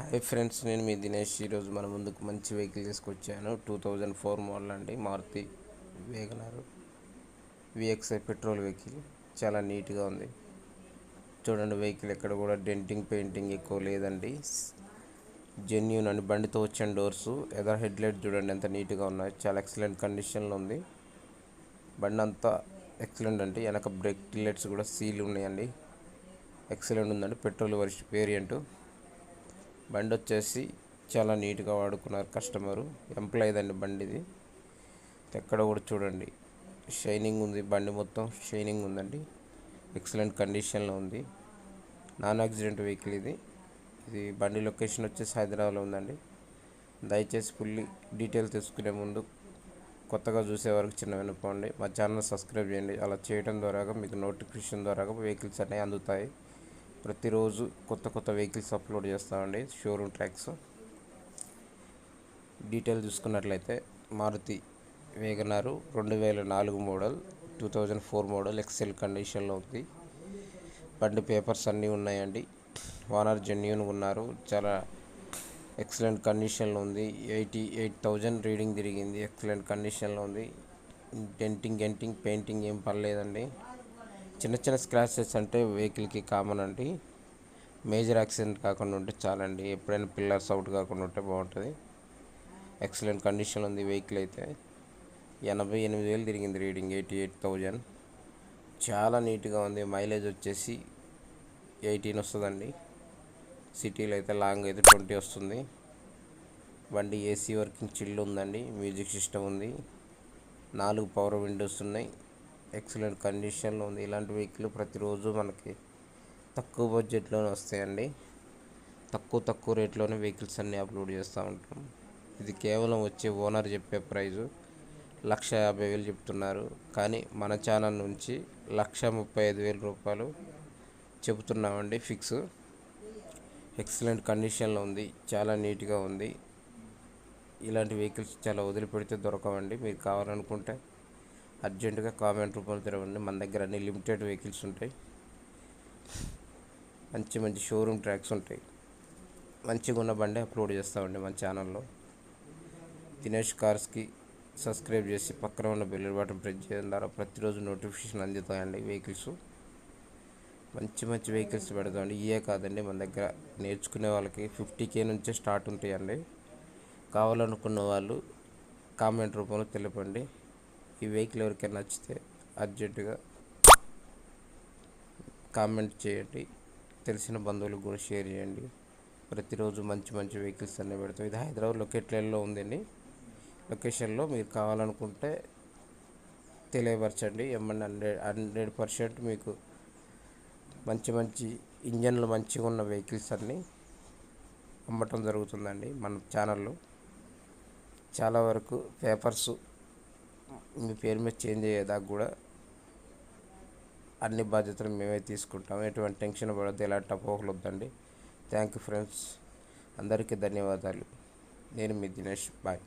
Hi friends నేను మీ దినేష్. ఈరోజు మన ముందుకు మంచి వెహికల్ తీసుకొచ్చాను. టూ థౌజండ్ ఫోర్ మోడల్ అండి Maruti Wagon R VXI petrol vehicle. చాలా నీట్గా ఉంది. చూడండి వెహికల్ ఎక్కడ కూడా డెంటింగ్ పెయింటింగ్ ఎక్కువ లేదండి. జెన్యూన్ అండి బండితో వచ్చిన డోర్స్. ఎదర్ హెడ్లైట్ చూడండి ఎంత నీట్గా ఉన్నాయి. చాలా ఎక్సలెంట్ కండిషన్లో ఉంది. బండి అంతా ఎక్సలెంట్ అండి. వెనక బ్రేక్ టిల్లెట్స్ కూడా సీల్ ఉన్నాయండి. ఎక్సలెంట్ ఉందండి. పెట్రోల్ వర్ష వేరియంట్. బండి వచ్చేసి చాలా నీట్గా వాడుకున్నారు కస్టమరు. ఎంప్లాయ్ అండి బండిది. ఎక్కడ కూడా చూడండి. షైనింగ్ ఉంది బండి మొత్తం షైనింగ్ ఉందండి. ఎక్సలెంట్ కండిషన్లో ఉంది. నాన్ యాక్సిడెంట్ వెహికల్ ఇది. ఇది బండి లొకేషన్ వచ్చేసి హైదరాబాద్లో ఉందండి. దయచేసి ఫుల్లీ డీటెయిల్ తీసుకునే ముందు కొత్తగా చూసే వరకు చిన్న వినపండి మా ఛానల్ సబ్స్క్రైబ్ చేయండి. అలా చేయడం ద్వారా మీకు నోటిఫికేషన్ ద్వారా వెహికల్స్ అనేవి అందుతాయి. ప్రతిరోజు కొత్త కొత్త వెహికల్స్ అప్లోడ్ చేస్తామండి షోరూమ్ ట్రాక్స్ డీటెయిల్ చూసుకున్నట్లయితే మారుతి వేగనారు రెండు వేల నాలుగు model two thousand four model excel కండిషన్లో ఉంది. బండి పేపర్స్ అన్నీ ఉన్నాయండి. ఓనర్ జెన్యున్గా ఉన్నారు. చాలా ఎక్సలెంట్ కండిషన్లో ఉంది. ఎయిటీ ఎయిట్ థౌజండ్ రీడింగ్ తిరిగింది. ఎక్సలెంట్ కండిషన్లో ఉంది. డెంటింగ్ గెంటింగ్ పెయింటింగ్ ఏం పర్లేదండి. చిన్న చిన్న స్క్రాచెస్ అంటే వెహికల్కి కామన్ అండి. మేజర్ యాక్సిడెంట్ కాకుండా ఉంటే చాలండి. ఎప్పుడైనా పిల్లర్స్ అవుట్ కాకుండా ఉంటే బాగుంటుంది. ఎక్సలెంట్ కండిషన్ ఉంది వెహికల్ అయితే. ఎనభై ఎనిమిది వేలు తిరిగింది రీడింగ్ ఎయిటీ ఎయిట్ థౌజండ్ చాలా నీట్గా ఉంది. మైలేజ్ వచ్చేసి ఎయిటీన్ వస్తుందండి. సిటీలో అయితే లాంగ్ అయితే ట్వంటీ వస్తుంది. బండి ఏసీ వర్కింగ్ చిల్లు ఉందండి. మ్యూజిక్ సిస్టమ్ ఉంది. నాలుగు పవర్ విండోస్ ఉన్నాయి. ఎక్సలెంట్ కండిషన్లో ఉంది. ఇలాంటి వెహికల్ ప్రతిరోజు మనకి తక్కువ బడ్జెట్లోనే వస్తాయండి. తక్కువ తక్కువ రేట్లోనే వెహికల్స్ అన్నీ అప్లోడ్ చేస్తూ ఉంటాం. ఇది కేవలం వచ్చే ఓనర్ చెప్పే ప్రైజు. లక్ష యాభై వేలు చెప్తున్నారు. కానీ మన ఛానల్ నుంచి లక్ష ముప్పై ఐదు వేల రూపాయలు చెబుతున్నామండి ఫిక్స్. ఎక్సలెంట్ కండిషన్లో ఉంది. చాలా నీట్గా ఉంది. ఇలాంటి వెహికల్స్ చాలా వదిలిపెడితే దొరకవండి. మీరు కావాలనుకుంటే అర్జెంటుగా కామెంట్ రూపంలో తెరవండి. మన దగ్గర అన్ని లిమిటెడ్ వెహికల్స్ ఉంటాయి. మంచి మంచి షోరూమ్ ట్రాక్స్ ఉంటాయి. మంచిగా ఉన్న బండి అప్లోడ్ చేస్తామండి మన ఛానల్లో. దినేష్ కార్స్కి సబ్స్క్రైబ్ చేసి పక్కన ఉన్న బెల్ బటన్ ప్రెస్ చేయడం ద్వారా ప్రతిరోజు నోటిఫికేషన్ అందుతాయండి వెహికల్స్. మంచి మంచి వెహికల్స్ పెడతామండి. ఇవే కాదండి మన దగ్గర నేర్చుకునే వాళ్ళకి ఫిఫ్టీ కే నుంచే స్టార్ట్ ఉంటాయండి. కావాలనుకున్న వాళ్ళు కామెంట్ రూపంలో తెలపండి. ఈ వెహికల్ ఎవరికైనా నచ్చితే అర్జెంటుగా కామెంట్ చేయండి. తెలిసిన బంధువులకు కూడా షేర్ చేయండి. ప్రతిరోజు మంచి మంచి వెహికల్స్ అన్నీ పెడతాం. ఇది హైదరాబాద్ లొకేట్లలో ఉందండి. లొకేషన్లో మీరు కావాలనుకుంటే తెలియపరచండి. ఏమన్నా హండ్రెడ్ హండ్రెడ్ పర్సెంట్ మీకు మంచి మంచి ఇంజన్లు మంచిగా ఉన్న వెహికల్స్ అన్నీ అమ్మటం జరుగుతుందండి మన ఛానల్లో. చాలా వరకు పేపర్స్ మీ పేరు మీద చేంజ్ అయ్యేదాకా కూడా అన్ని బాధ్యతలు మేమే తీసుకుంటాం. ఎటువంటి టెన్షన్ పడద్దు ఎలాంటి అపోహలు వద్దండి. థ్యాంక్ యూ ఫ్రెండ్స్ అందరికీ ధన్యవాదాలు. నేను మీ దినేష్. బాయ్